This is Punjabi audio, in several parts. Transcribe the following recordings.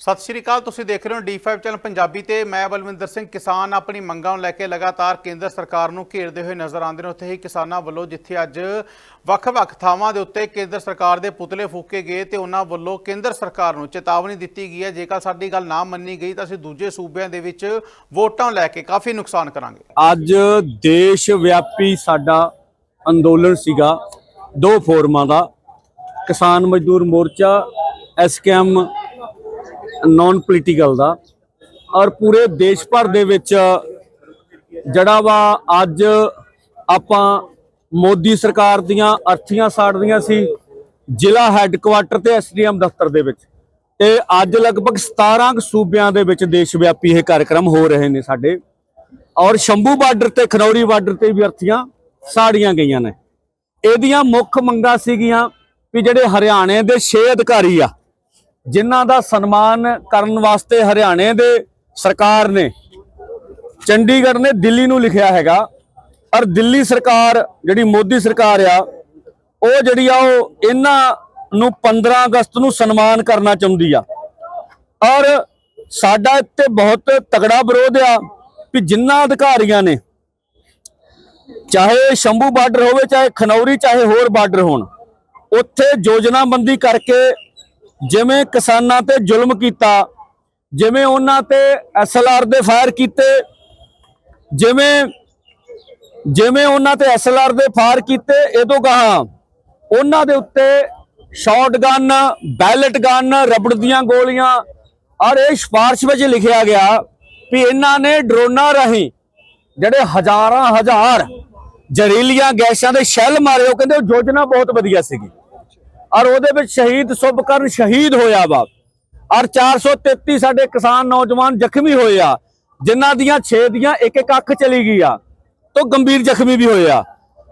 ਸਤਿ ਸ਼੍ਰੀ ਅਕਾਲ, ਤੁਸੀਂ ਦੇਖ ਰਹੇ ਹੋ D5 ਚੈਨਲ ਪੰਜਾਬੀ ਤੇ ਮੈਂ ਬਲਵਿੰਦਰ ਸਿੰਘ। ਕਿਸਾਨ ਆਪਣੀ ਮੰਗਾਂ ਨੂੰ ਲੈ ਕੇ ਲਗਾਤਾਰ ਕੇਂਦਰ ਸਰਕਾਰ ਨੂੰ ਘੇਰਦੇ ਹੋਏ ਨਜ਼ਰ ਆਉਂਦੇ ਨੇ। ਉੱਥੇ ਹੀ ਕਿਸਾਨਾਂ ਵੱਲੋਂ ਜਿੱਥੇ ਅੱਜ ਵੱਖ-ਵੱਖ ਥਾਵਾਂ ਦੇ ਉੱਤੇ ਕੇਂਦਰ ਸਰਕਾਰ ਦੇ ਪੁਤਲੇ ਫੂਕੇ ਗਏ ਤੇ ਉਹਨਾਂ ਵੱਲੋਂ ਕੇਂਦਰ ਸਰਕਾਰ ਨੂੰ ਚੇਤਾਵਨੀ ਦਿੱਤੀ ਗਈ ਹੈ। ਜੇਕਰ ਸਾਡੀ ਗੱਲ ਨਾ ਮੰਨੀ ਗਈ ਤਾਂ ਅਸੀਂ ਦੂਜੇ ਸੂਬਿਆਂ ਦੇ ਵਿੱਚ ਵੋਟਾਂ ਲੈ ਕੇ ਕਾਫੀ ਨੁਕਸਾਨ ਕਰਾਂਗੇ। ਅੱਜ ਦੇਸ਼ ਵਿਆਪੀ ਸਾਡਾ ਅੰਦੋਲਨ ਸੀਗਾ। ਦੋ ਫੋਰਮਾਂ ਦਾ, ਕਿਸਾਨ ਮਜ਼ਦੂਰ ਮੋਰਚਾ ਐਸਕੇਐਮ ਨਾਨ ਪੋਲੀਟੀਕਲ ਦਾ ਔਰ ਪੂਰੇ ਦੇਸ਼ ਭਰ ਦੇ ਵਿੱਚ ਜਿਹੜਾ ਵਾ ਅੱਜ ਆਪਾਂ ਮੋਦੀ ਸਰਕਾਰ ਦੀਆਂ ਅਰਥੀਆਂ ਸਾੜਦੀਆਂ ਸੀ ਜ਼ਿਲ੍ਹਾ ਹੈੱਡਕੁਆਟਰ ਤੇ ਐਸਡੀਐਮ ਦਫ਼ਤਰ ਦੇ ਵਿੱਚ ਤੇ ਅੱਜ ਲਗਭਗ 17 ਕੁ ਸੂਬਿਆਂ ਦੇ ਵਿੱਚ ਦੇਸ਼ ਵਿਆਪੀ ਇਹ ਕਾਰਜਕ੍ਰਮ ਹੋ ਰਹੇ ਨੇ ਸਾਡੇ ਔਰ ਸ਼ੰਭੂ ਬਾਰਡਰ ਤੇ, ਖਨੌਰੀ ਬਾਰਡਰ ਤੇ ਵੀ ਅਰਥੀਆਂ ਸਾੜੀਆਂ ਗਈਆਂ ਨੇ। ਇਹਦੀਆਂ ਮੁੱਖ ਮੰਗਾਂ ਸੀਗੀਆਂ ਵੀ ਜਿਹੜੇ ਹਰਿਆਣੇ ਦੇ 6 ਅਧਿਕਾਰੀ ਆ ਜਿਨ੍ਹਾਂ ਦਾ ਸਨਮਾਨ ਕਰਨ ਵਾਸਤੇ ਹਰਿਆਣੇ ਦੇ ਸਰਕਾਰ ਨੇ ਚੰਡੀਗੜ੍ਹ ਨੇ ਦਿੱਲੀ ਨੂੰ ਲਿਖਿਆ ਹੈਗਾ। ਔਰ ਦਿੱਲੀ ਸਰਕਾਰ, ਜਿਹੜੀ ਮੋਦੀ ਸਰਕਾਰ ਆ, ਉਹ ਜਿਹੜੀ ਆ, ਉਹ ਇਹਨਾਂ ਨੂੰ 15 ਅਗਸਤ ਨੂੰ ਸਨਮਾਨ ਕਰਨਾ ਚਾਹੁੰਦੀ ਆ। ਔਰ ਸਾਡਾ ਇੱਥੇ ਬਹੁਤ ਤਗੜਾ ਵਿਰੋਧ ਆ ਵੀ ਜਿੰਨਾ ਅਧਿਕਾਰੀਆਂ ਨੇ, ਚਾਹੇ ਸ਼ੰਭੂ ਬਾਰਡਰ ਹੋਵੇ, ਚਾਹੇ ਖਨੌਰੀ, ਚਾਹੇ ਹੋਰ ਬਾਰਡਰ ਹੋਣ, ਉੱਥੇ ਯੋਜਨਾਬੰਦੀ ਕਰਕੇ ਜਿਵੇਂ ਕਿਸਾਨਾਂ ਤੇ ਜ਼ੁਲਮ ਕੀਤਾ, ਜਿਵੇਂ ਉਹਨਾਂ ਤੇ ਐਸਐਲਆਰ ਦੇ ਫਾਇਰ ਕੀਤੇ, ਜਿਵੇਂ ਜਿਵੇਂ ਉਹਨਾਂ ਤੇ ਐਸਐਲਆਰ ਦੇ ਫਾਇਰ ਕੀਤੇ ਇਹ ਤੋਂ ਕਹਾ ਉਹਨਾਂ ਦੇ ਉੱਤੇ ਸ਼ਾਟਗਨ ਬੈਲਟ ਗਨ ਰਬੜ ਦੀਆਂ ਗੋਲੀਆਂ, ਔਰ ਇਹ ਸਿਫਾਰਿਸ਼ ਵਿੱਚ ਲਿਖਿਆ ਗਿਆ ਵੀ ਇਹਨਾਂ ਨੇ ਡਰੋਨਾਂ ਰਾਹੀਂ ਜਿਹੜੇ ਹਜ਼ਾਰਾਂ ਹਜ਼ਾਰ ਜ਼ਹਿਰੀਲੀਆਂ ਗੈਸਾਂ ਦੇ ਸ਼ੈੱਲ ਮਾਰੇ, ਉਹ ਕਹਿੰਦੇ ਉਹ ਯੋਜਨਾ ਬਹੁਤ ਵਧੀਆ ਸੀਗੀ। ਔਰ ਉਹਦੇ ਵਿੱਚ ਸ਼ਹੀਦ ਸੁਭਕਰਨ ਸ਼ਹੀਦ ਹੋਇਆ ਵਾ। ਔਰ 433 ਸਾਡੇ ਕਿਸਾਨ ਨੌਜਵਾਨ ਜ਼ਖਮੀ ਹੋਏ ਆ, ਜਿਨ੍ਹਾਂ ਦੀਆਂ 6 ਦੀਆਂ ਇੱਕ ਇੱਕ ਅੱਖ ਚਲੀ ਗਈ ਆ ਤੋਂ ਗੰਭੀਰ ਜ਼ਖਮੀ ਵੀ ਹੋਏ ਆ।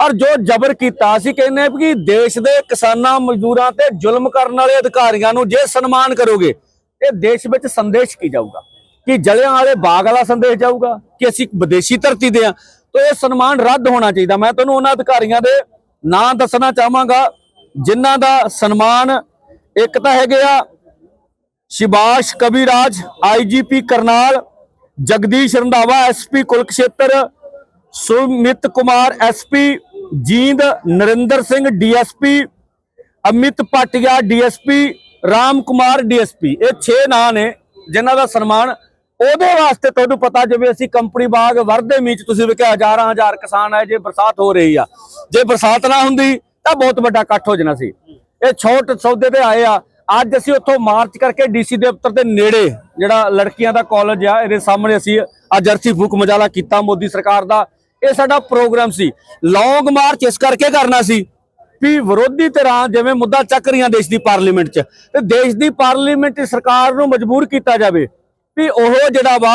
ਔਰ ਜੋ ਜ਼ਬਰ ਕੀਤਾ ਅਸੀਂ ਕਹਿੰਦੇ ਕਿ ਦੇਸ਼ ਦੇ ਕਿਸਾਨਾਂ ਮਜ਼ਦੂਰਾਂ ਤੇ ਜ਼ੁਲਮ ਕਰਨ ਵਾਲੇ ਅਧਿਕਾਰੀਆਂ ਨੂੰ ਜੇ ਸਨਮਾਨ ਕਰੋਗੇ, ਇਹ ਦੇਸ਼ ਵਿੱਚ ਸੰਦੇਸ਼ ਕੀ ਜਾਊਗਾ? ਕਿ ਜਲਿਆਂ ਵਾਲੇ ਬਾਗ ਵਾਲਾ ਸੰਦੇਸ਼ ਜਾਊਗਾ? ਕਿ ਅਸੀਂ ਵਿਦੇਸ਼ੀ ਧਰਤੀ ਦੇ ਆ ਤਾਂ ਇਹ ਸਨਮਾਨ ਰੱਦ ਹੋਣਾ ਚਾਹੀਦਾ। ਮੈਂ ਤੁਹਾਨੂੰ ਉਹਨਾਂ ਅਧਿਕਾਰੀਆਂ ਦੇ ਨਾਂ ਦੱਸਣਾ ਚਾਹਾਂਗਾ। ਜਿਨ੍ਹਾਂ ਦਾ ਸਨਮਾਨ ਇੱਕ ਤਾਂ ਹੈਗੇ ਆ Shibash Kabiraj IGP Karnal, Jagdish Randhawa SP Kurukshetra, Sumit Kumar SP Jind, Narinder Singh DSP Amit Patia DSP Ram Kumar DSP ਇਹ 6 ਨਾਂ ਨੇ ਜਿਨ੍ਹਾਂ ਦਾ ਸਨਮਾਨ ਉਹਦੇ ਵਾਸਤੇ ਤੁਹਾਨੂੰ ਪਤਾ, ਜਿਵੇਂ ਅਸੀਂ ਕੰਪਨੀ ਬਾਗ ਵਰਦੇ ਮੀਚ ਤੁਸੀਂ ਵੇਖਿਆ ਹਜ਼ਾਰਾਂ ਹਜ਼ਾਰ ਕਿਸਾਨ ਆਏ, ਜੇ ਬਰਸਾਤ ਹੋ ਰਹੀ ਆ। ਜੇ ਬਰਸਾਤ ਨਾ ਹੁੰਦੀ ਤਾਂ ਬਹੁਤ ਵੱਡਾ ਇਕੱਠ ਹੋ ਜਾਣਾ ਸੀ। ਇਹ ਛੋਟ ਸੌਦੇ ਤੇ ਆਏ ਆ। ਅੱਜ ਅਸੀਂ ਉੱਥੋਂ ਮਾਰਚ ਕਰਕੇ ਡੀਸੀ ਦਫ਼ਤਰ ਦੇ ਨੇੜੇ ਜਿਹੜਾ ਲੜਕੀਆਂ ਦਾ ਕਾਲਜ ਆ, ਇਹਦੇ ਸਾਹਮਣੇ ਅਸੀਂ ਅੱਜ ਅਰਸੀ ਫੂਕ ਮਜਾਲਾ ਕੀਤਾ ਮੋਦੀ ਸਰਕਾਰ ਦਾ। ਇਹ ਸਾਡਾ ਪ੍ਰੋਗਰਾਮ ਸੀ। ਲੌਂਗ ਮਾਰਚ ਇਸ ਕਰਕੇ ਕਰਨਾ ਸੀ ਵੀ ਵਿਰੋਧੀ ਧਿਰਾਂ ਜਿਵੇਂ ਮੁੱਦਾ ਚੱਕ ਰਹੀਆਂ ਦੇਸ਼ ਦੀ ਪਾਰਲੀਮੈਂਟ 'ਚ, ਤੇ ਦੇਸ਼ ਦੀ ਪਾਰਲੀਮੈਂਟ ਸਰਕਾਰ ਨੂੰ ਮਜਬੂਰ ਕੀਤਾ ਜਾਵੇ ਵੀ ਉਹ ਜਿਹੜਾ ਵਾ,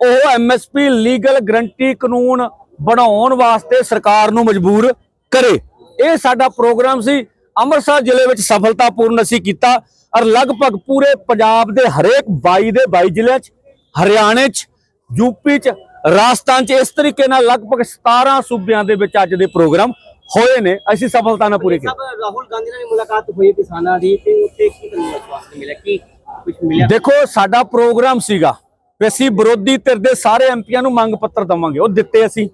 ਉਹ ਐਮਐਸਪੀ ਲੀਗਲ ਗਰੰਟੀ ਕਾਨੂੰਨ ਬਣਾਉਣ ਵਾਸਤੇ ਸਰਕਾਰ ਨੂੰ ਮਜਬੂਰ ਕਰੇ। ਇਹ ਸਾਡਾ ਪ੍ਰੋਗਰਾਮ ਸੀ। ਅੰਮ੍ਰਿਤਸਰ ਜ਼ਿਲ੍ਹੇ ਵਿੱਚ ਸਫਲਤਾਪੂਰਨ ਅਸੀਂ ਕੀਤਾ ਔਰ ਲਗਭਗ ਪੂਰੇ ਪੰਜਾਬ ਦੇ ਹਰੇਕ 22 ਦੇ 22 ਜ਼ਿਲ੍ਹਿਆਂ 'ਚ ਹਰਿਆਣੇ 'ਚ ਯੂਪੀ 'ਚ ਰਾਜਸਥਾਨ 'ਚ ਇਸ ਤਰੀਕੇ ਨਾਲ ਲਗਭਗ 17 ਸੂਬਿਆਂ ਦੇ ਵਿੱਚ ਅੱਜ ਦੇ ਪ੍ਰੋਗਰਾਮ ਹੋਏ ਨੇ। ਅਸੀਂ ਸਫਲਤਾ ਨਾਲ ਪੂਰੇ ਕੀਤੇ। ਸਾਹਿਬ ਰਾਹੁਲ ਗਾਂਧੀ ਨਾਲ ਵੀ ਮੁਲਾਕਾਤ ਹੋਈ ਕਿਸਾਨਾਂ ਦੀ ਤੇ ਉੱਥੇ ਕੀ ਤੁਹਾਨੂੰ ਵਿਸ਼ਵਾਸ ਮਿਲਿਆ? ਕੀ ਕੁਝ ਮਿਲਿਆ? ਦੇਖੋ ਸਾਡਾ ਪ੍ਰੋਗਰਾਮ ਸੀਗਾ ਵੀ ਅਸੀਂ ਵਿਰੋਧੀ ਧਿਰ ਦੇ ਸਾਰੇ ਐਮਪੀਆਂ ਨੂੰ ਮੰਗ ਪੱਤਰ ਦਵਾਂਗੇ। ਉਹ ਦਿੱਤੇ ਅਸੀਂ।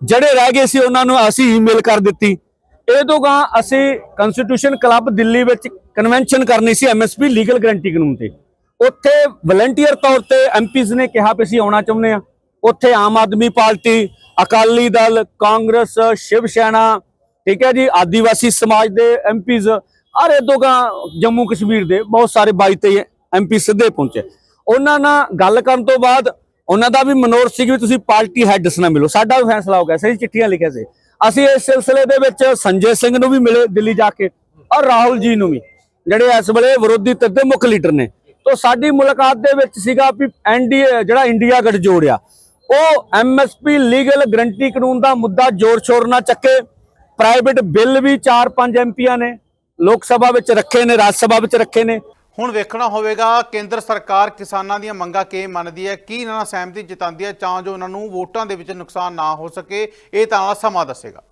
ਜਿਹੜੇ ਰਹਿ ਗਏ ਸੀ ਉਹਨਾਂ ਨੂੰ ਅਸੀਂ ਈਮੇਲ ਕਰ ਦਿੱਤੀ। ਇਹ ਤੋਂ ਗਾਂ ਅਸੀਂ ਕਨਸਟੀਟਿਊਸ਼ਨ ਕਲੱਬ ਦਿੱਲੀ ਵਿੱਚ ਕਨਵੈਨਸ਼ਨ ਕਰਨੀ ਸੀ ਐਮਐਸਪੀ ਲੀਗਲ ਗਰੰਟੀ ਕਾਨੂੰਨ ਤੇ। ਉੱਥੇ ਵਲੰਟੀਅਰ ਤੌਰ ਤੇ ਐਮਪੀਜ਼ ਨੇ ਕਿਹਾ ਵੀ ਅਸੀਂ ਆਉਣਾ ਚਾਹੁੰਦੇ ਆ ਉੱਥੇ ਆਮ ਆਦਮੀ ਪਾਰਟੀ, ਅਕਾਲੀ ਦਲ, ਕਾਂਗਰਸ, ਸ਼ਿਵ ਸੈਨਾ, ਠੀਕ ਹੈ ਜੀ, ਆਦੀਵਾਸੀ ਸਮਾਜ ਦੇ ਐਮਪੀਜ਼ ਔਰ ਇਹ ਤੋਂ ਗਾਂ ਜੰਮੂ ਕਸ਼ਮੀਰ ਦੇ ਬਹੁਤ ਸਾਰੇ 22 ਤੇ ਐਮਪੀ ਸਿੱਧੇ ਪਹੁੰਚੇ। ਉਹਨਾਂ ਨਾਲ ਗੱਲ ਕਰਨ ਤੋਂ ਬਾਅਦ ਉਹਨਾਂ ਦਾ ਵੀ ਮਨੋਰਥ ਸੀ ਕਿ ਵੀ ਤੁਸੀਂ ਪਾਰਟੀ ਹੈਡਸ ਨਾਲ ਮਿਲੋ। ਸਾਡਾ ਵੀ ਫੈਸਲਾ ਹੋ ਗਿਆ। ਸੀ ਚਿੱਠੀਆਂ ਲਿਖਿਆ ਸੀ। ਅਸੀਂ ਇਸ ਸਿਲਸਿਲੇ ਦੇ ਵਿੱਚ ਸੰਜੇ ਸਿੰਘ ਨੂੰ ਵੀ ਮਿਲੇ ਦਿੱਲੀ ਜਾ ਕੇ ਔਰ ਰਾਹੁਲ ਜੀ ਨੂੰ ਵੀ, ਜਿਹੜੇ ਇਸ ਵੇਲੇ ਵਿਰੋਧੀ ਧਿਰ ਦੇ ਮੁੱਖ ਲੀਡਰ ਨੇ। ਤੋਂ ਸਾਡੀ ਮੁਲਾਕਾਤ ਦੇ ਵਿੱਚ ਸੀਗਾ ਵੀ ਐਨਡੀਏ ਜਿਹੜਾ ਇੰਡੀਆ ਗੱਠਜੋੜ ਆ, ਉਹ ਐਮਐਸਪੀ ਲੀਗਲ ਗਰੰਟੀ ਕਾਨੂੰਨ ਦਾ ਮੁੱਦਾ ਜ਼ੋਰ ਸ਼ੋਰ ਨਾਲ ਚੱਕੇ, ਪ੍ਰਾਈਵੇਟ ਬਿੱਲ ਵੀ 4-5 ਐਮਪੀਆਂ ਨੇ, ਲੋਕ ਸਭਾ ਵਿੱਚ ਰੱਖੇ ਨੇ, ਰਾਜ ਸਭਾ ਵਿੱਚ ਰੱਖੇ ਨੇ। ਹੁਣ ਵੇਖਣਾ ਹੋਵੇਗਾ ਕੇਂਦਰ ਸਰਕਾਰ ਕਿਸਾਨਾਂ ਦੀਆਂ ਮੰਗਾਂ ਕਿਵੇਂ ਮੰਨਦੀ ਹੈ ਕੀ ਇਹਨਾਂ ਨਾਲ ਸਹਿਮਤੀ ਜਤਾਉਂਦੀ ਹੈ ਤਾਂ ਜੋ ਉਹਨਾਂ ਨੂੰ ਵੋਟਾਂ ਦੇ ਵਿੱਚ ਨੁਕਸਾਨ ਨਾ ਹੋ ਸਕੇ ਇਹ ਤਾਂ ਸਮਾਂ ਦੱਸੇਗਾ।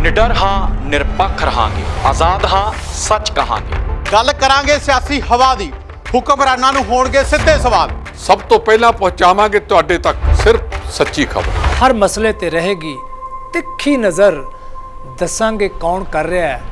ਨਿਡਰ ਹਾਂ ਨਿਰਪੱਖ ਰਹਾਂਗੇ ਆਜ਼ਾਦ ਹਾਂ ਸੱਚ ਕਹਾਂਗੇ। ਗੱਲ ਕਰਾਂਗੇ ਸਿਆਸੀ ਹਵਾ ਦੀ ਹੁਕਮਰਾਨਾਂ ਨੂੰ ਹੋਣਗੇ ਸਿੱਧੇ ਸਵਾਲ। ਸਭ ਤੋਂ ਪਹਿਲਾਂ ਪਹੁੰਚਾਵਾਂਗੇ ਤੁਹਾਡੇ ਤੱਕ ਸਿਰਫ ਸੱਚੀ ਖਬਰ। ਹਰ ਮਸਲੇ ਤੇ ਰਹੇਗੀ ਤਿੱਖੀ ਨਜ਼ਰ ਦੱਸਾਂਗੇ ਕੌਣ ਕਰ ਰਿਹਾ ਹੈ।